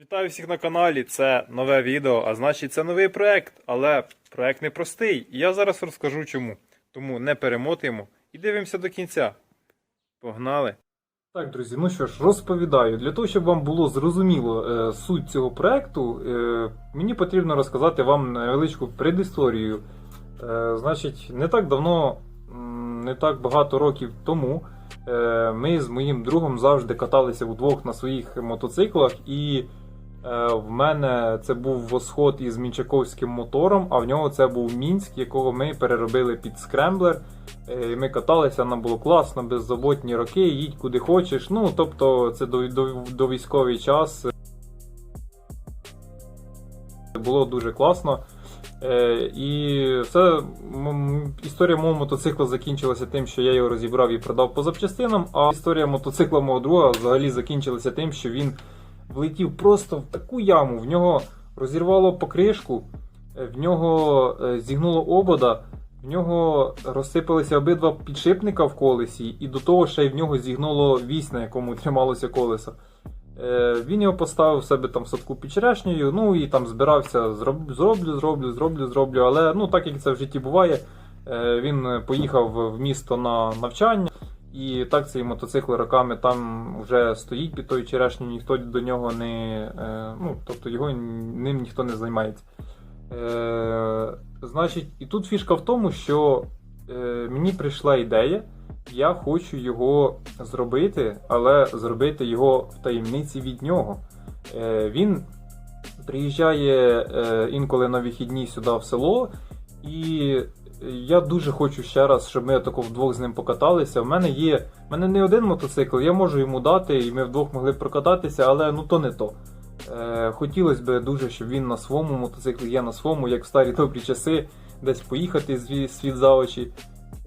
Вітаю всіх на каналі. Це нове відео, а значить це новий проект, але проект непростий. І я зараз розкажу чому. Тому не перемотуємо і дивимося до кінця. Погнали! Так, друзі, ну що ж, розповідаю. Для того, щоб вам було зрозуміло е, суть цього проекту, е, мені потрібно розказати вам невеличку предісторію. Е, значить, не так давно, не так багато років тому, е, ми з моїм другом завжди каталися вдвох на своїх мотоциклах, і в мене це був восход із мінчаковським мотором, а в нього це був Мінськ, якого ми переробили під скремблер. Е, Ми каталися, нам було класно, беззаботні роки, їдь куди хочеш. Ну, тобто, це до військовий час. Було дуже класно. Е, і все, історія мого мотоцикла закінчилася тим, що я його розібрав і продав по запчастинам. А історія мотоцикла мого друга взагалі закінчилася тим, що він влетів просто в таку яму. В нього розірвало покришку, е, в нього е, зігнуло обода, в нього розсипалися обидва підшипника в колесі, і до того ще й в нього зігнуло вісь, на якому трималося колесо. Е, Він його поставив себе там в садку під черешнею, ну і там збирався, зроблю, зроблю, зроблю, зроблю. Але ну так як це в житті буває, він поїхав в місто на навчання, і так цей мотоцикл роками там вже стоїть під тою черешнею, ніхто до нього не. е, Ну, тобто його ним ніхто не займається. Е, Значить, і тут фішка в тому, що е, мені прийшла ідея. Я хочу його зробити, але зробити його в таємниці від нього. Е, він приїжджає е, інколи на вихідні сюди в село, і я дуже хочу ще раз, щоб ми тако вдвох з ним покаталися. В мене є. В мене не один мотоцикл, я можу йому дати, і ми вдвох могли прокататися, але ну то не то. Е, хотілося б дуже, щоб він на своєму мотоциклі, я на своєму, як в старі добрі часи, десь поїхати світ за очі.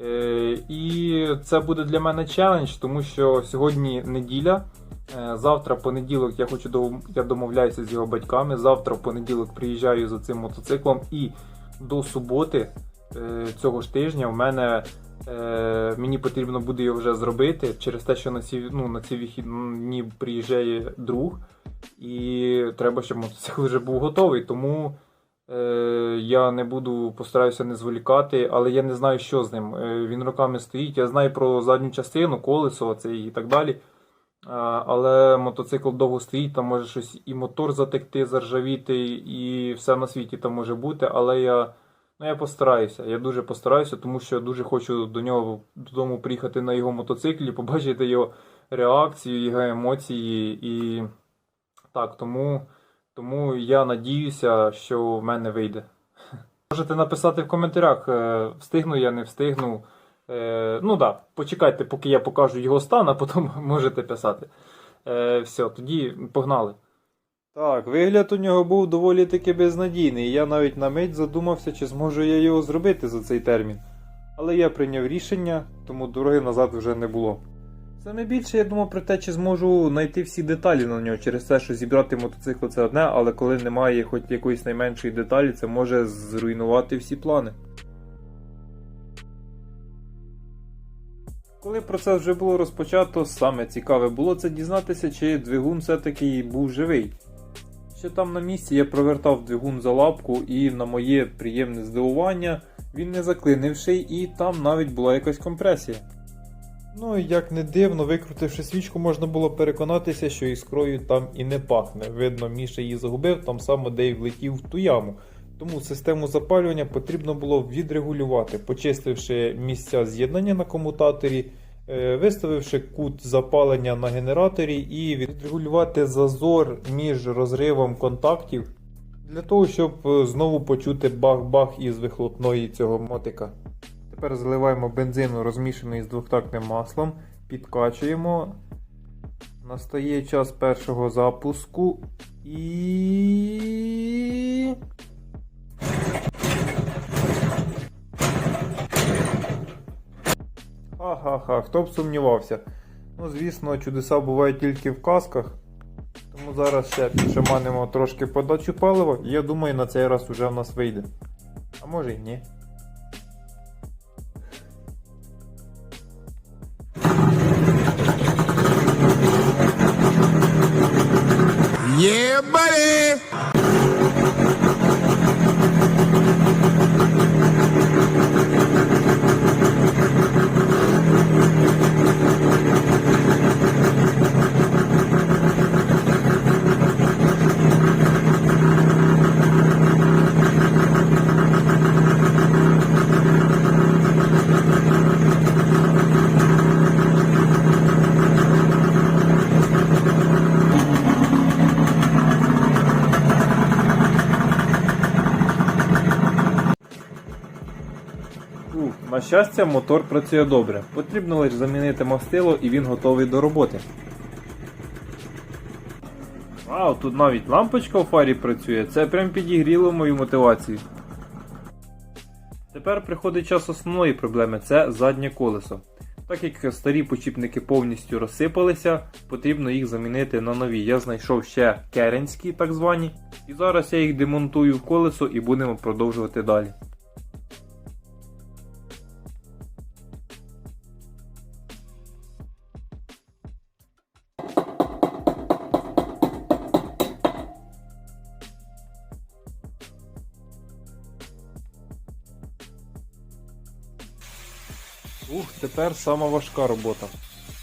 Е, І це буде для мене челендж, тому що сьогодні неділя. Е, Завтра понеділок я хочу я домовляюся з його батьками. Завтра в понеділок приїжджаю за цим мотоциклом і до суботи цього ж тижня в мене е, мені потрібно буде його вже зробити через те, що на ці, ну, на ці вихідні приїжджає друг, і треба, щоб мотоцикл вже був готовий. Тому е, я не буду постараюся не зволікати, але я не знаю, що з ним. Е, він роками стоїть. Я знаю про задню частину, колесо це і так далі. А, Але мотоцикл довго стоїть, там може щось і мотор затекти, заржавіти, і все на світі там може бути. Але я, ну, я постараюся. Я дуже постараюся, тому що дуже хочу до нього додому приїхати на його мотоциклі, побачити його реакцію, його емоції. І так, тому, тому я надіюся, що в мене вийде. Можете написати в коментарях, е, встигну я, не встигну. Е, ну да, почекайте, поки я покажу його стан, а потім можете писати. Е, все, тоді погнали. Так, вигляд у нього був доволі таки безнадійний. і Я навіть на мить задумався, чи зможу я його зробити за цей термін. Але я прийняв рішення, тому дороги назад вже не було. Саме більше я думав про те, чи зможу знайти всі деталі на нього через те, що зібрати мотоцикл це одне, але коли немає хоч якоїсь найменшої деталі, це може зруйнувати всі плани. Коли процес вже було розпочато, саме цікаве було це дізнатися, чи двигун все-таки був живий. Ще там на місці я провертав двигун за лапку, і на моє приємне здивування він не заклинивший, і там навіть була якась компресія. Ну і як не дивно, викрутивши свічку, можна було переконатися, що іскрою там і не пахне. Видно, Міша її загубив там само, де й влетів в ту яму. Тому систему запалювання потрібно було відрегулювати, почистивши місця з'єднання на комутаторі, виставивши кут запалення на генераторі і відрегулювати зазор між розривом контактів для того, щоб е, знову почути бах-бах із вихлопної цього мотика. Тепер заливаємо бензину, розмішаний з двохтактним маслом, підкачуємо. Настає час першого запуску і. Ха-ха-ха, хто б сумнівався. Ну, звісно, чудеса бувають тільки в казках. Тому зараз ще підшаманимо трошки подачу палива. і Я думаю, на цей раз уже в нас вийде. А може й ні. Yeah, buddy. Ух, на щастя, мотор працює добре. Потрібно лише замінити мастило і він готовий до роботи. Вау, тут навіть лампочка у фарі працює. Це прям підігріло мою мотивацію. Тепер приходить час основної проблеми це заднє колесо. Так як старі почіпники повністю розсипалися, потрібно їх замінити на нові. Я знайшов ще керенські, так звані. І зараз я їх демонтую в колесо і будемо продовжувати далі. Тепер сама важка робота.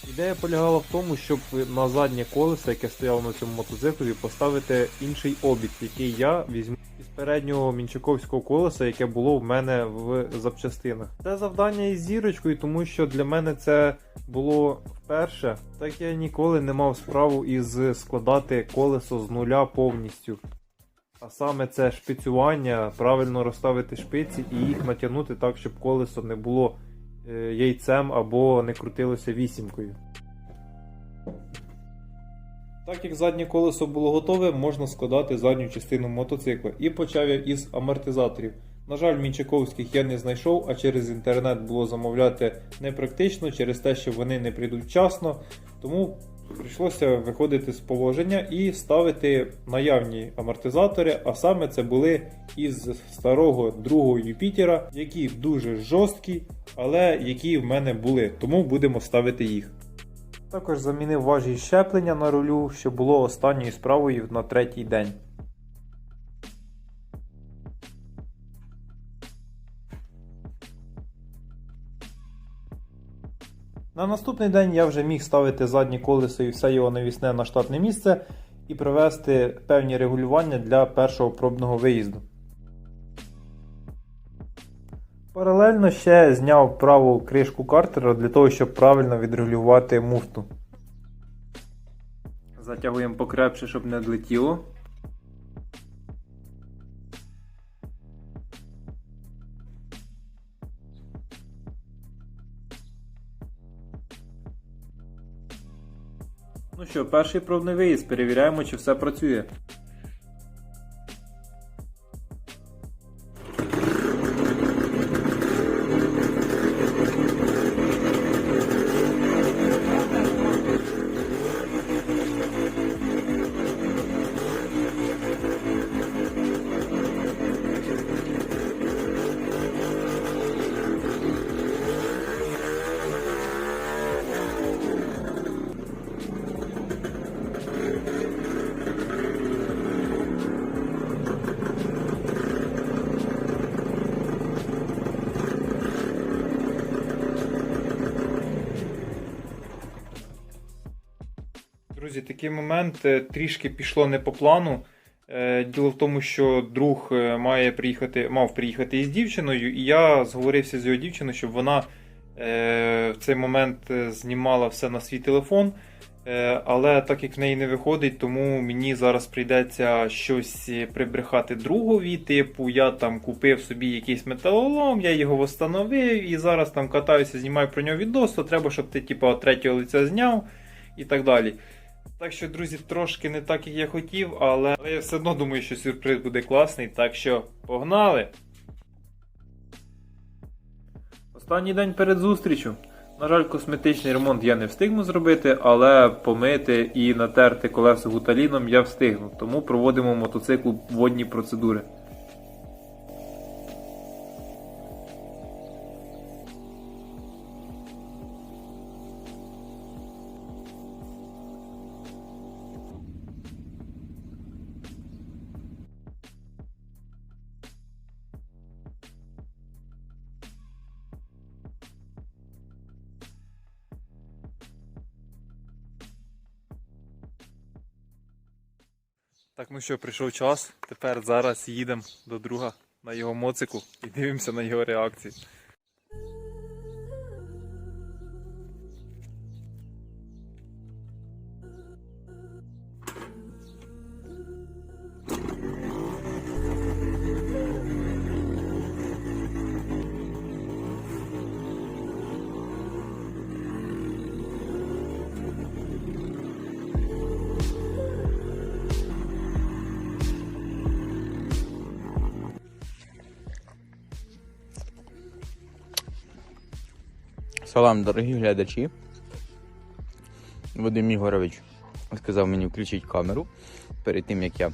Ідея полягала в тому, щоб на заднє колесо, яке стояло на цьому мотоциклі, поставити інший обід, який я візьму із переднього мінчаковського колеса, яке було в мене в запчастинах. Це завдання із зірочкою, тому що для мене це було вперше, так я ніколи не мав справу із складати колесо з нуля повністю. А саме це шпицювання, правильно розставити шпиці і їх натягнути так, щоб колесо не було яйцем або не крутилося вісімкою. Так як заднє колесо було готове, можна складати задню частину мотоцикла. І почав я із амортизаторів. На жаль, мінчаковських я не знайшов, а через інтернет було замовляти непрактично через те, що вони не прийдуть вчасно. Тому прийшлося виходити з положення і ставити наявні амортизатори, а саме це були із старого другого Юпітера, які дуже жорсткі, але які в мене були, тому будемо ставити їх. Також замінив важі щеплення на рулю, що було останньою справою на третій день. На наступний день я вже міг ставити заднє колесо і все його навісне на штатне місце і провести певні регулювання для першого пробного виїзду. Паралельно ще зняв праву кришку картера для того, щоб правильно відрегулювати муфту. Затягуємо покрепше, щоб не відлетіло. Що, перший пробний виїзд, перевіряємо, чи все працює. Друзі, такий момент е, трішки пішло не по плану. Е, Діло в тому, що друг е, має приїхати, мав приїхати із дівчиною, і я зговорився з його дівчиною, щоб вона в цей момент знімала все на свій телефон. Але так як в неї не виходить, тому мені зараз прийдеться щось прибрехати другові. Типу, я там купив собі якийсь металолом, я його встановив і зараз там катаюся, знімаю про нього відос, то треба, щоб ти типу, третього лиця зняв і так далі. Так що, друзі, трошки не так, як я хотів, але але я все одно думаю, що сюрприз буде класний. Так що погнали! Останній день перед зустрічю. На жаль, косметичний ремонт я не встигну зробити, але помити і натерти колесо гуталіном я встигну. Тому проводимо мотоцикл водні процедури. Так, ну що, прийшов час. Тепер зараз їдемо до друга на його моцику і дивимося на його реакцію. Салам, дорогі глядачі. Вадим Ігорович сказав мені включити камеру перед тим, як я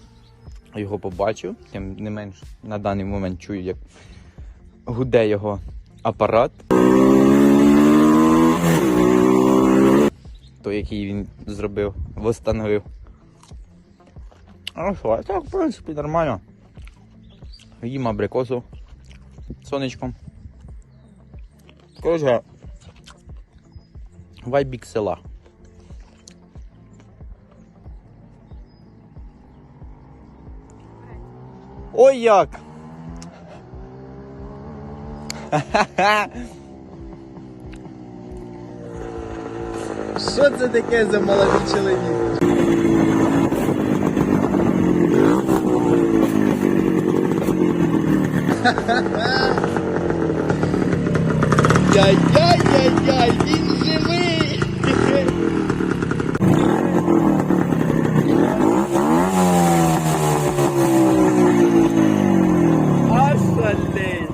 його побачив. Тим не менш на даний момент чую, як гуде його апарат. Той, який він зробив, восстановив. А що, а так, в принципі, нормально. Їм абрикосу сонечком. Коротше, вайбік села. Ой як! Що це таке за молодий чоловік? Яй-яй-яй-яй, він живий! Ашалей!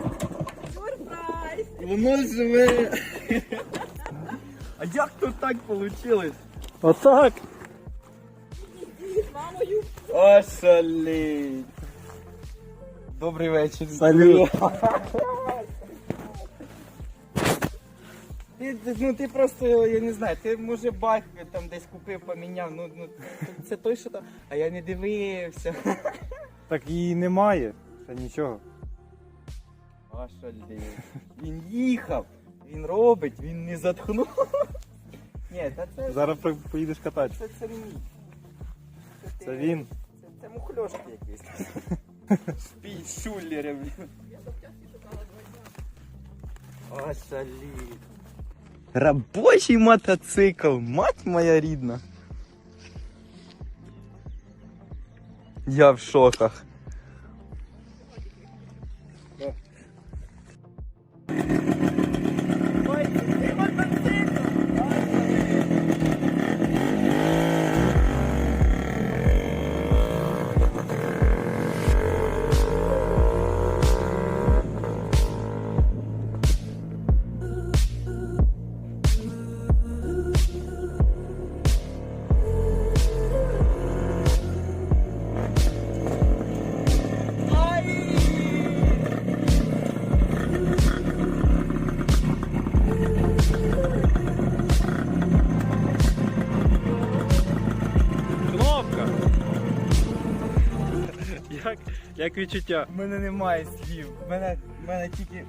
Сурприз! Воно живе! А як вийшло? Отак! Ашалей! Добрий вечір. Салют. Ти, ну ти просто, я не знаю, ти може байк там десь купив, поміняв, ну, ну це той, що там, а я не дивився. Так її немає. Ще нічого. Ашалей. Він їхав, він робить, він не затхнув. Ні, та це, Зараз поїдеш кататися. це, це мій. ти- Це він. Це, це мухльошки якісь. Спій шулери, блін. Ашалей. Рабочий мотоцикл, мать моя рідна. Я в шоках. Як, як відчуття? У мене немає слів. У мене, в мене тільки.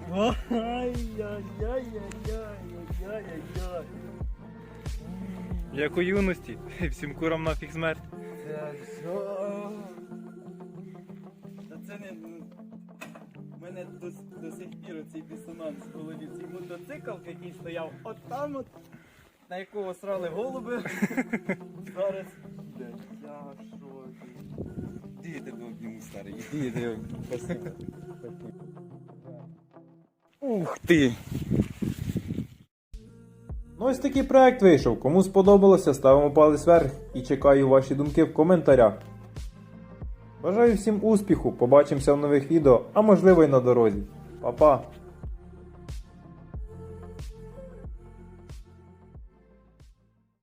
Ай-яй-яй-яй-яй-яй-яй-яй. Як у юності. Всім курам нафіг смерть. Це що? Та це не. У мене до, до сих пір цей дисонанс в голові. Цей мотоцикл, який стояв от там от, на якого срали голуби. Зараз. Бля, старий? іди, іди. Ух ти! Ну ось такий проект вийшов. Кому сподобалося, ставимо палець вверх і чекаю ваші думки в коментарях. Бажаю всім успіху, побачимося в нових відео, а можливо й на дорозі. Па-па!